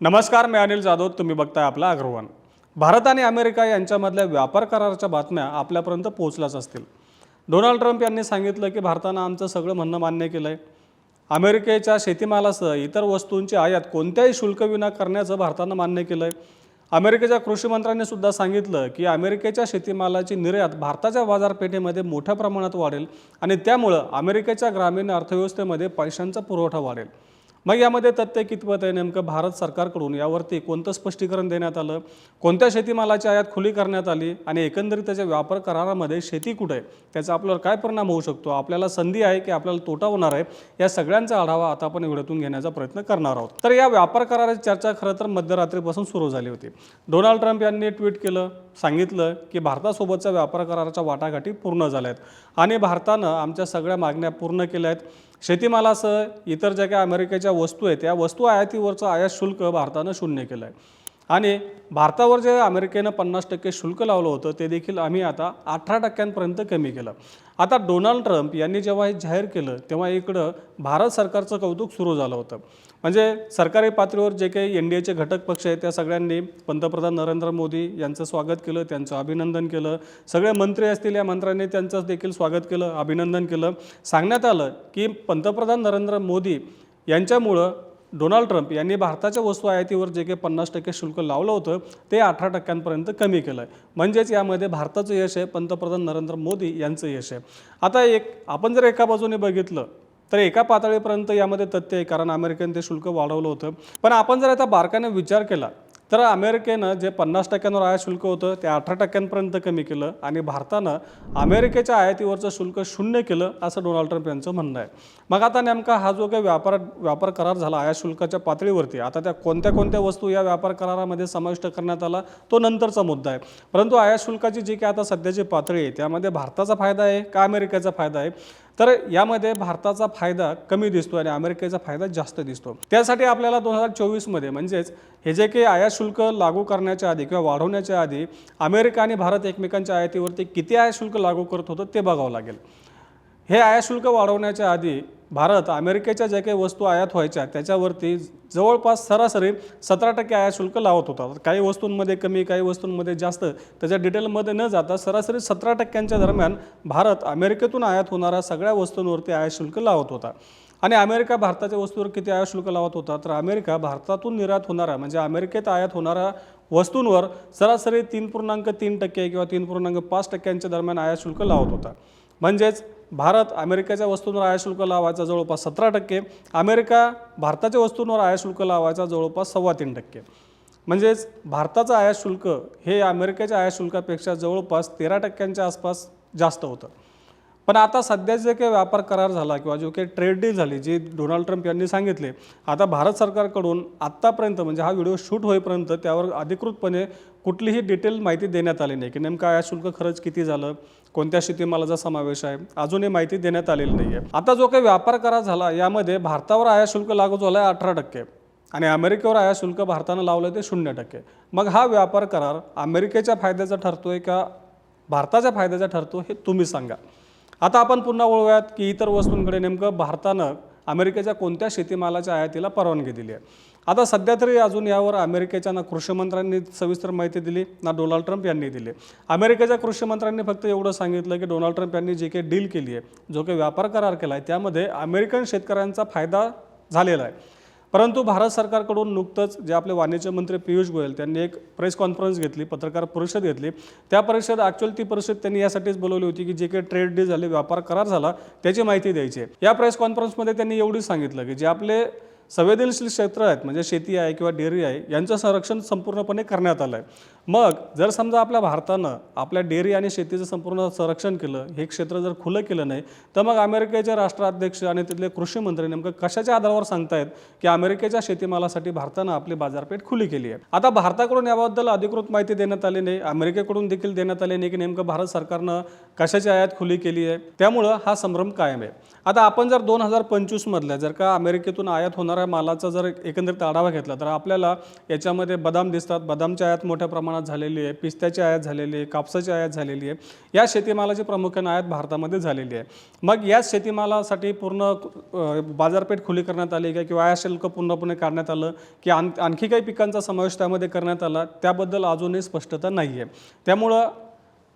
नमस्कार मी अनिल जाधव. तुम्ही बघताय आपला अग्रवान. भारत आणि अमेरिका यांच्यामधल्या व्यापार कराराच्या बातम्या आपल्यापर्यंत पोहोचल्याच असतील. डोनाल्ड ट्रम्प यांनी सांगितलं की भारतानं आमचं सगळं म्हणणं मान्य केलं आहे अमेरिकेच्या शेतीमालासह इतर वस्तूंची आयात कोणत्याही शुल्कविना करण्याचं भारतानं मान्य केलं आहे अमेरिकेच्या कृषी मंत्र्यांनी सुद्धा सांगितलं की अमेरिकेच्या शेतीमालाची निर्यात भारताच्या बाजारपेठेमध्ये मोठ्या प्रमाणात वाढेल आणि त्यामुळं अमेरिकेच्या ग्रामीण अर्थव्यवस्थेमध्ये पैशांचा पुरवठा वाढेल. मग यामध्ये तथ्य कितपत आहे नेमकं भारत सरकारकडून? यावरती कोणतं स्पष्टीकरण देण्यात आलं? कोणत्या शेतीमालाची आयात खुली करण्यात आली? आणि एकंदरीत त्याच्या व्यापार करारामध्ये शेती कुठे आहे? त्याचा आपल्यावर काय परिणाम होऊ शकतो? आपल्याला संधी आहे की आपल्याला तोटा होणार आहे? या सगळ्यांचा आढावा आता आपण व्हिडिओतून घेण्याचा प्रयत्न करणार आहोत. तर या व्यापार कराराची चर्चा खरं तर मध्यरात्रीपासून सुरू झाली होती. डोनाल्ड ट्रम्प यांनी ट्विट केलं सांगितलं की भारतासोबतच्या व्यापार कराराच्या वाटाघाटी पूर्ण झाल्या आहेत आणि भारतानं आमच्या सगळ्या मागण्या पूर्ण केल्या आहेत शेतीमालासह इतर ज्या काही अमेरिकेच्या वस्तू आहेत त्या वस्तू आयातीवरचं आयात शुल्क भारतानं शून्य केलं आहे आणि भारतावर जे अमेरिकेनं पन्नास टक्के शुल्क लावलं होतं ते देखील आम्ही आता अठरा टक्क्यांपर्यंत कमी केलं. आता डोनाल्ड ट्रम्प यांनी जेव्हा हे जाहीर केलं तेव्हा इकडं भारत सरकारचं कौतुक सुरू झालं होतं. म्हणजे सरकारी पातळीवर जे काही एन डी एचे घटक पक्ष आहेत त्या सगळ्यांनी पंतप्रधान नरेंद्र मोदी यांचं स्वागत केलं त्यांचं अभिनंदन केलं. सगळे मंत्री असतील या मंत्र्यांनी त्यांचं देखील स्वागत केलं अभिनंदन केलं. सांगण्यात आलं की पंतप्रधान नरेंद्र मोदी यांच्यामुळं डोनाल्ड ट्रम्प यांनी भारताच्या वस्तू आयातीवर जे काही पन्नास टक्के शुल्क लावलं होतं ते अठरा टक्क्यांपर्यंत कमी केलं आहे म्हणजेच यामध्ये भारताचं यश आहे पंतप्रधान नरेंद्र मोदी यांचं यश आहे. आता एक आपण जर एका बाजूने बघितलं तर एका पातळीपर्यंत यामध्ये तथ्य आहे कारण अमेरिकेने ते शुल्क वाढवलं होतं. पण आपण जर आता बारकाने विचार केला तर अमेरिकेनं जे पन्नास टक्क्यांवर आयात शुल्क होतं ते अठरा टक्क्यांपर्यंत कमी केलं आणि भारतानं अमेरिकेच्या आयातीवरचं शुल्क शून्य केलं असं डोनाल्ड ट्रम्प यांचं म्हणणं आहे. मग आता नेमका हा जो काही व्यापार व्यापार करार झाला आयात शुल्काच्या पातळीवरती आता त्या कोणत्या कोणत्या वस्तू या व्यापार करारामध्ये समाविष्ट करण्यात आला तो नंतरचा मुद्दा आहे. परंतु आयात शुल्काची जी काही आता सध्याची पातळी आहे त्यामध्ये भारताचा फायदा आहे का अमेरिकेचा फायदा आहे? तर यामध्ये भारताचा फायदा कमी दिसतो आणि अमेरिकेचा फायदा जास्त दिसतो. त्यासाठी आपल्याला दोन हजार चोवीसमध्ये म्हणजेच हे जे काही आयात शुल्क लागू करण्याच्या आधी किंवा वाढवण्याच्या आधी अमेरिका आणि भारत एकमेकांच्या आयातीवरती किती आयात शुल्क लागू करत होतं ते बघावं लागेल. हे आयात शुल्क वाढवण्याच्या आधी भारत अमेरिकेच्या ज्या काही वस्तू आयात व्हायच्या त्याच्यावरती जवळपास सरासरी सतरा टक्के आयात शुल्क लावत होता. काही वस्तूंमध्ये कमी काही वस्तूंमध्ये जास्त त्याच्या डिटेलमध्ये न जाता सरासरी सतरा टक्क्यांच्या दरम्यान भारत अमेरिकेतून आयात होणाऱ्या सगळ्या वस्तूंवरती आयात शुल्क लावत होता. आणि अमेरिका भारताच्या वस्तूवर किती आयात शुल्क लावत होता? तर अमेरिका भारतातून निर्यात होणारा म्हणजे अमेरिकेत आयात होणाऱ्या वस्तूंवर सरासरी तीन पूर्णांक तीन टक्के किंवा तीन पूर्णांक पाच टक्क्यांच्या दरम्यान आयात शुल्क लावत होता. म्हणजेच भारत अमेरिकेच्या वस्तूंवर आयात शुल्क लावायचा जवळपास सतरा टक्के अमेरिका भारताच्या वस्तूंवर आयात शुल्क लावायचा जवळपास सव्वा तीन टक्के. म्हणजेच भारताचं आयात शुल्क हे अमेरिकेच्या आयात शुल्कापेक्षा जवळपास तेरा टक्क्यांच्या आसपास जास्त होतं. पण आता सध्या जे काही व्यापार करार झाला किंवा जो काही ट्रेड डील झाली जी डोनाल्ड ट्रम्प यांनी सांगितले आता भारत सरकारकडून आत्तापर्यंत म्हणजे हा व्हिडिओ शूट होईपर्यंत त्यावर अधिकृतपणे कुठलीही डिटेल माहिती देण्यात आली नाही की नेमकं आयात शुल्क खरंच किती झालं कोणत्या शेतीमालाचा समावेश आहे अजूनही माहिती देण्यात आलेली नाही आहे आता जो काही व्यापार करार झाला यामध्ये भारतावर आयात शुल्क लागू झालं आहे अठरा टक्के आणि अमेरिकेवर आयात शुल्क भारतानं लावलं ते शून्य टक्के. मग हा व्यापार करार अमेरिकेच्या फायद्याचा ठरतोय का भारताच्या फायद्याचा ठरतो हे तुम्ही सांगा. आता आपण पुन्हा वळूयात की इतर वस्तूंकडे नेमकं भारतानं अमेरिकेच्या कोणत्या शेतीमालाच्या आयातीला परवानगी दिली आहे? आता सध्या तरी अजून यावर अमेरिकेच्या ना कृषीमंत्र्यांनी सविस्तर माहिती दिली ना डोनाल्ड ट्रम्प यांनी दिली. अमेरिकेच्या कृषीमंत्र्यांनी फक्त एवढं सांगितलं की डोनाल्ड ट्रम्प यांनी जे काही डील केली आहे जो काही व्यापार करार केला आहे त्यामध्ये अमेरिकन शेतकऱ्यांचा फायदा झालेला आहे. परंतु भारत सरकारकडून नुकतंच जे आपले वाणिज्य मंत्री पियुष गोयल त्यांनी एक प्रेस कॉन्फरन्स घेतली पत्रकार परिषद घेतली. त्या परिषद ॲक्च्युअल ती परिषद त्यांनी यासाठीच बोलवली होती की जे काही ट्रेड डील झाले व्यापार करार झाला त्याची माहिती द्यायची आहे. या प्रेस कॉन्फरन्समध्ये त्यांनी एवढी सांगितलं की जे आपले संवेदनशील क्षेत्र आहेत म्हणजे शेती आहे किंवा डेअरी आहे यांचं संरक्षण संपूर्णपणे करण्यात आलं आहे मग जर समजा आपल्या भारतानं आपल्या डेअरी आणि शेतीचं संपूर्ण संरक्षण केलं हे क्षेत्र जर खुलं केलं नाही तर मग अमेरिकेचे राष्ट्राध्यक्ष आणि तिथले कृषी मंत्री नेमकं कशाच्या आधारावर सांगतायत की अमेरिकेच्या शेतीमालासाठी भारतानं आपली बाजारपेठ खुली केली आहे? आता भारताकडून याबद्दल अधिकृत माहिती देण्यात आली नाही अमेरिकेकडून देखील देण्यात आली नाही की नेमकं भारत सरकारनं कशाची आयात खुली केली आहे? त्यामुळं हा संभ्रम कायम आहे. आता आपण जर दोन हजार पंचवीसमधल्या जर का अमेरिकेतून आयात होणाऱ्या मालाचा जर एकंदरीत आढावा घेतला तर आपल्याला याच्यामध्ये बदाम दिसतात. बदामच्या आयात मोठ्या प्रमाणात प्रमाणात झालेली आहे पिस्त्याची आयात झालेली आहे कापसाची आयात झालेली आहे या शेतीमालाची प्रामुख्याने आयात भारतामध्ये झालेली आहे. मग याच शेतीमालासाठी पूर्ण बाजारपेठ खुली करण्यात आली का किंवा आयात शुल्क पूर्णपणे काढण्यात आलं की आण आणखी काही पिकांचा समावेश त्यामध्ये करण्यात आला त्याबद्दल अजूनही स्पष्टता नाही आहे त्यामुळं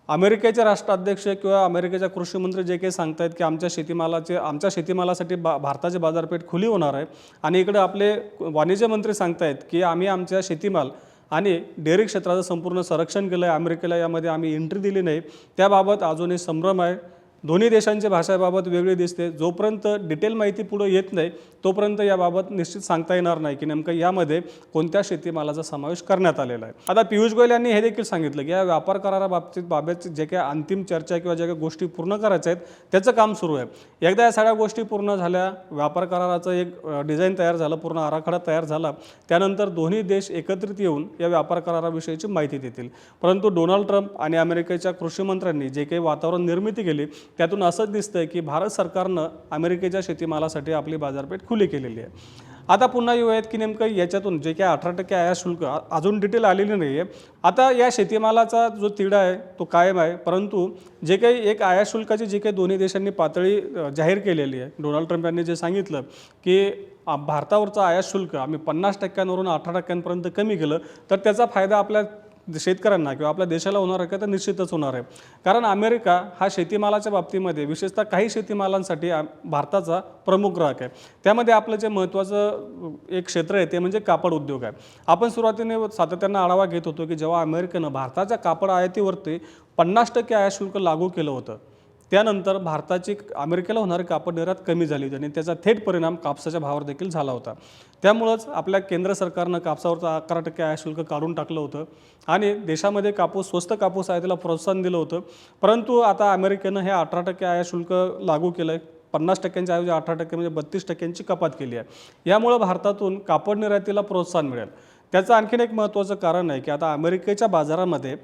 अमेरिकेचे राष्ट्राध्यक्ष किंवा अमेरिकेच्या कृषीमंत्री जे काही सांगतायत की आमच्या शेतीमालाचे आमच्या शेतीमालासाठी बा भारताची बाजारपेठ खुली होणार आहे. आणि इकडे आपले वाणिज्य मंत्री सांगतायत की आम्ही आमच्या शेतीमाल आणि डेअरी क्षेत्राचं संपूर्ण संरक्षण केलं आहे अमेरिकेला यामध्ये आम्ही एंट्री दिली नाही. त्याबाबत अजूनही संभ्रम आहे. दोन्ही देशांच्या भाषेबाबत वेगळी दिसते. जोपर्यंत डिटेल माहिती पुढे येत नाही तोपर्यंत याबाबत निश्चित सांगता येणार नाही की नेमकं यामध्ये कोणत्या शेतीमालाचा समावेश करण्यात आलेला आहे. आता पियुष गोयल यांनी हे देखील सांगितलं की या व्यापार कराराबाबतीत बाबत जे काही अंतिम चर्चा किंवा ज्या काही गोष्टी पूर्ण करायच्या आहेत त्याचं काम सुरू आहे. एकदा या सगळ्या गोष्टी पूर्ण झाल्या व्यापार कराराचं एक डिझाईन तयार झालं पूर्ण आराखडा तयार झाला त्यानंतर दोन्ही देश एकत्रित येऊन या व्यापार कराराविषयीची माहिती देतील. परंतु डोनाल्ड ट्रम्प आणि अमेरिकेच्या कृषी मंत्र्यांनी जे काही वातावरण निर्मिती केली त्यातून असंच दिसतंय की भारत सरकारनं अमेरिकेच्या शेतीमालासाठी आपली बाजारपेठ खुली केलेली आहे. आता पुन्हा येऊयात की नेमकं याच्यातून जे काही अठरा टक्के आयात शुल्क अजून डिटेल आलेली नाही आहे आता या शेतीमालाचा जो तिढा आहे तो कायम आहे परंतु जे काही एक आयात शुल्काची जी काही दोन्ही देशांनी पातळी जाहीर केलेली आहे डोनाल्ड ट्रम्प यांनी जे सांगितलं की भारतावरचं आयात शुल्क आम्ही पन्नास टक्क्यांवरून अठरा टक्क्यांपर्यंत कमी केलं तर त्याचा फायदा आपल्या शेतकऱ्यांना किंवा आपल्या देशाला होणार आहे का तर निश्चितच होणार आहे. कारण अमेरिका हा शेतीमालाच्या बाबतीमध्ये विशेषतः काही शेतीमालांसाठी भारताचा प्रमुख ग्राहक आहे. त्यामध्ये आपलं जे महत्त्वाचं एक क्षेत्र आहे ते म्हणजे कापड उद्योग आहे. आपण सुरुवातीने सातत्यानं आढावा घेत होतो की जेव्हा अमेरिकेनं भारताच्या कापड आयातीवरती पन्नास टक्के आयात शुल्क लागू केलं होतं त्यानंतर भारताची अमेरिकेला होणारी कापड निर्यात कमी झाली होती आणि त्याचा थेट परिणाम कापसाच्या भावावर देखील झाला होता. त्यामुळंच आपल्या केंद्र सरकारनं कापसावरचं अकरा टक्के आयात शुल्क काढून टाकलं होतं आणि देशामध्ये कापूस स्वस्त कापूस आहे त्याला प्रोत्साहन दिलं होतं. परंतु आता अमेरिकेनं हे अठरा टक्के आयात शुल्क लागू केलं आहे पन्नास टक्क्यांच्या ऐवजी अठरा टक्के म्हणजे बत्तीस टक्क्यांची कपात केली आहे. यामुळं भारतातून कापड निर्यातीला प्रोत्साहन मिळेल. त्याचं आणखीन एक महत्त्वाचं कारण आहे की आता अमेरिकेच्या बाजारामध्ये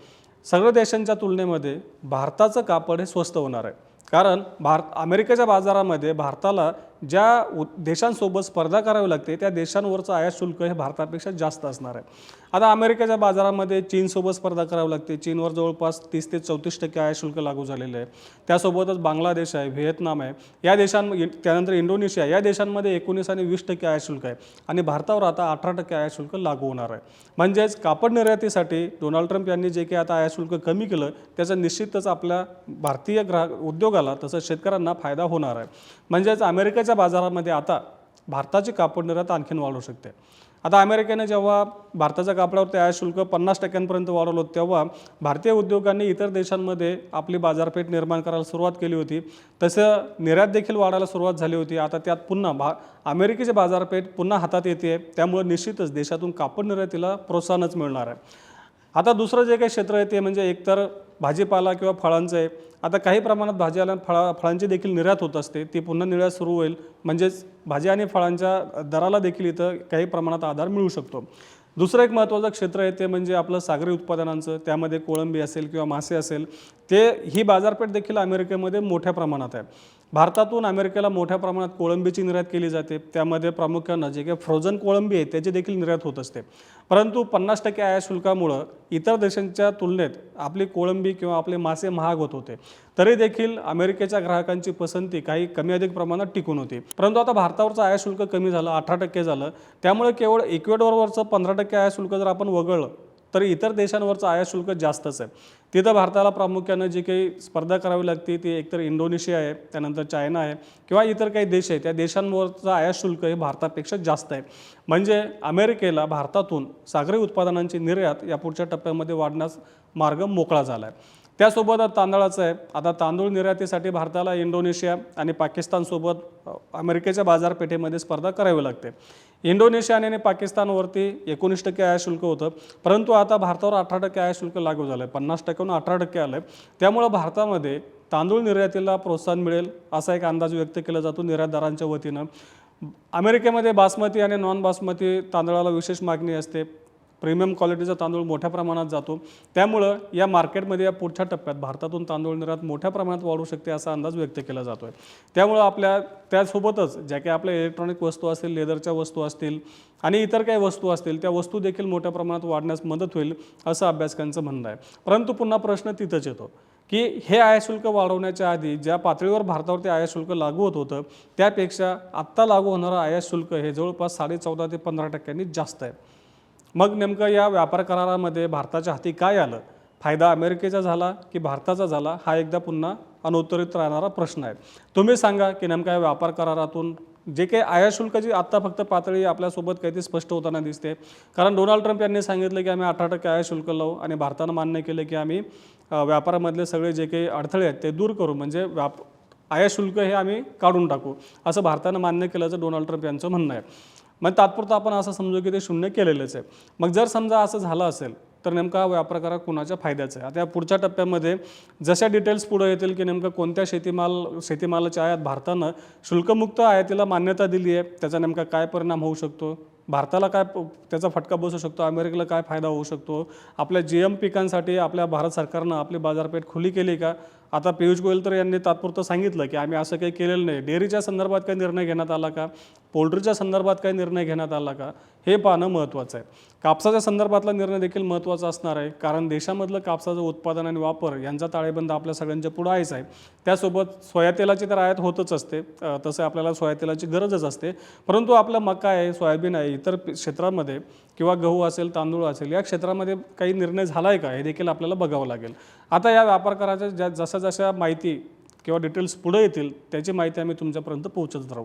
सगळ्या देशांच्या तुलनेमध्ये भारताचं कापड हे स्वस्त होणार आहे. कारण भारत अमेरिकेच्या बाजारामध्ये भारताला ज्या उ देशांसोबत स्पर्धा करावी लागते त्या देशांवरचं आयात शुल्क हे भारतापेक्षा जास्त असणार आहे. आता अमेरिकेच्या बाजारामध्ये चीनसोबत स्पर्धा करावी लागते. चीनवर जवळपास तीस ते चौतीस टक्के आयात शुल्क लागू झालेलं आहे. त्यासोबतच बांगलादेश आहे व्हिएतनाम आहे. या देशां त्यानंतर इंडोनेशिया या देशांमध्ये एकोणीस आणि वीस टक्के आयात शुल्क आहे. आणि भारतावर आता अठरा टक्के आयात शुल्क लागू होणार आहे. म्हणजेच कापड निर्यातीसाठी डोनाल्ड ट्रम्प यांनी जे काही आता आयात शुल्क कमी केलं त्याचा निश्चितच आपल्या भारतीय ग्राहक उद्योगाला तसंच शेतकऱ्यांना फायदा होणार आहे. म्हणजेच अमेरिकेच्या बाजारामध्ये आता भारताची कापड निर्यात आणखीन वाढू शकते. आता अमेरिकेने जेव्हा भारताच्या कापडावर तयार शुल्क पन्नास टक्क्यांपर्यंत वाढवलं होतं, तेव्हा भारतीय उद्योगांनी इतर देशांमध्ये आपली बाजारपेठ निर्माण करायला सुरुवात केली होती. तसं निर्यात देखील वाढायला सुरुवात झाली होती. आता त्यात पुन्हा भा अमेरिकेची बाजारपेठ पुन्हा हातात येते. त्यामुळे निश्चितच देशातून कापड निर्यातीला प्रोत्साहनच मिळणार आहे. आता दुसरं जे काही क्षेत्र आहे ते म्हणजे एकतर भाजीपाला किंवा फळांचं आहे. आता काही प्रमाणात भाजीपाला फळा फळांची देखील निर्यात होत असते. ती पुन्हा निर्यात सुरू होईल. म्हणजेच भाजी आणि फळांच्या दराला देखील इथं काही प्रमाणात आधार मिळू शकतो. दुसरं एक महत्त्वाचं क्षेत्र आहे ते म्हणजे आपलं सागरी उत्पादनांचं. त्यामध्ये कोळंबी असेल किंवा मासे असेल. ते ही बाजारपेठ देखील अमेरिकेमध्ये मोठ्या प्रमाणात आहे. भारतातून अमेरिकेला मोठ्या प्रमाणात कोळंबीची निर्यात केली जाते. त्यामध्ये प्रामुख्यानं जे काही फ्रोझन कोळंबी आहे त्याची देखील निर्यात होत असते. परंतु पन्नास टक्के आयात शुल्कामुळं इतर देशांच्या तुलनेत आपली कोळंबी किंवा आपले मासे महाग होत होते. तरी देखील अमेरिकेच्या ग्राहकांची पसंती काही कमी अधिक प्रमाणात टिकून होती. परंतु आता भारतावरचं आयात शुल्क कमी झालं अठरा टक्के झालं. त्यामुळे केवळ इक्वेडॉरवरचं पंधरा टक्के आयात शुल्क जर आपण वगळलं तर इतर देशांवरचं आयात शुल्क जास्तच आहे. तिथं भारताला प्रामुख्यानं जी काही स्पर्धा करावी लागते ती एकतर इंडोनेशिया आहे त्यानंतर चायना आहे किंवा इतर काही देश आहे त्या देशांवरचं आयात शुल्क हे भारतापेक्षा जास्त आहे. म्हणजे अमेरिकेला भारतातून सागरी उत्पादनांची निर्यात या पुढच्या टप्प्यामध्ये वाढण्यास मार्ग मोकळा झाला आहे त्यासोबत तांदळाचं आहे. आता तांदूळ निर्यातीसाठी भारताला इंडोनेशिया आणि पाकिस्तानसोबत अमेरिकेच्या बाजारपेठेमध्ये स्पर्धा करावी लागते. इंडोनेशिया आणि पाकिस्तानवरती एकोणीस टक्के आयात शुल्क होतं. परंतु आता भारतावर अठरा टक्के आयात शुल्क लागू झालं आहे पन्नास टक्क्याहून अठरा टक्के आलं आहे त्यामुळं भारतामध्ये तांदूळ निर्यातीला प्रोत्साहन मिळेल असा एक अंदाज व्यक्त केला जातो निर्यातदारांच्या वतीनं. अमेरिकेमध्ये बासमती आणि नॉन बासमती तांदळाला विशेष मागणी असते. प्रीमियम क्वालिटीचा तांदूळ मोठ्या प्रमाणात जातो. त्यामुळं या मार्केटमध्ये या पुढच्या टप्प्यात भारतातून तांदूळ निर्यात मोठ्या प्रमाणात वाढू शकते असा अंदाज व्यक्त केला जातो आहे त्यामुळं आपल्या त्यासोबतच ज्या काही आपल्या इलेक्ट्रॉनिक वस्तू असतील लेदरच्या वस्तू असतील आणि इतर काही वस्तू असतील त्या वस्तू देखील मोठ्या प्रमाणात वाढण्यास मदत होईल असं अभ्यासकांचं म्हणणं आहे. परंतु पुन्हा प्रश्न तिथंच येतो की हे आयात शुल्क वाढवण्याच्या आधी ज्या पातळीवर भारतावरती आयात शुल्क लागू होत होतं त्यापेक्षा आत्ता लागू होणारं आयात शुल्क हे जवळपास साडे चौदा ते पंधरा टक्क्यांनी जास्त आहे. मग नेमकं या व्यापार करारामध्ये भारताच्या हाती काय आलं? फायदा अमेरिकेचा झाला की भारताचा झाला? हा एकदा पुन्हा अनुत्तरित राहणारा प्रश्न आहे. तुम्ही सांगा की नेमका या व्यापार करारातून जे काही आयाशुल्क जी आत्ता फक्त पातळी आपल्यासोबत काही ती स्पष्ट होताना दिसते. कारण डोनाल्ड ट्रम्प यांनी सांगितलं की आम्ही अठरा टक्के आयाशुल्क लावू आणि भारतानं मान्य केलं की आम्ही व्यापारामधले सगळे जे काही अडथळे आहेत ते दूर करू. म्हणजे व्याप आयाशुल्क हे आम्ही काढून टाकू. असं भारतानं मान्य केल्याचं डोनाल्ड ट्रम्प यांचं म्हणणं आहे. मग तात्पुरतं आपण असं समजू की ते शून्य केलेलंच आहे. मग जर समजा असं झालं असेल तर नेमका हा व्यापार कुणाच्या फायद्याचा आहे? आता या पुढच्या टप्प्यामध्ये जशा डिटेल्स पुढे येतील की नेमकं कोणत्या शेतीमाल शेतीमालाच्या आयात भारतानं शुल्कमुक्त आयातीला मान्यता दिली आहे त्याचा नेमका काय परिणाम होऊ शकतो? भारताला काय प- त्याचा फटका बसू शकतो? अमेरिकेला काय फायदा होऊ शकतो? आपल्या जी एम पिकांसाठी आपल्या भारत सरकारनं आपली बाजारपेठ खुली केली का? आता पियुष गोयल तर यांनी तात्पुरतं सांगितलं की आम्ही असं काही केलेलं नाही. डेअरीच्या संदर्भात काही निर्णय घेण्यात आला का? पोल्ट्रीच्या संदर्भात काही निर्णय घेण्यात आला का? हे पाहणं महत्त्वाचं आहे. कापसाच्या संदर्भातला निर्णय देखील महत्त्वाचा असणार आहे कारण देशामधलं कापसाचं उत्पादन आणि वापर यांचा ताळेबंद आपल्या सगळ्यांच्या पुढं आहेच आहे. त्यासोबत सोयातेलाची तर आयात होतच असते तसं आपल्याला सोयातेलाची गरजच असते. परंतु आपलं मका आहे सोयाबीन आहे इतर क्षेत्रामध्ये किंवा गहू असेल तांदूळ असेल या क्षेत्रामध्ये काही निर्णय झाला आहे का? हे देखील आपल्याला बघावं लागेल. आता या व्यापार कराच्या ज्या जशा जशा माहिती किंवा डिटेल्स पुढे येतील त्याची माहिती आम्ही तुमच्यापर्यंत पोहोचत राहू.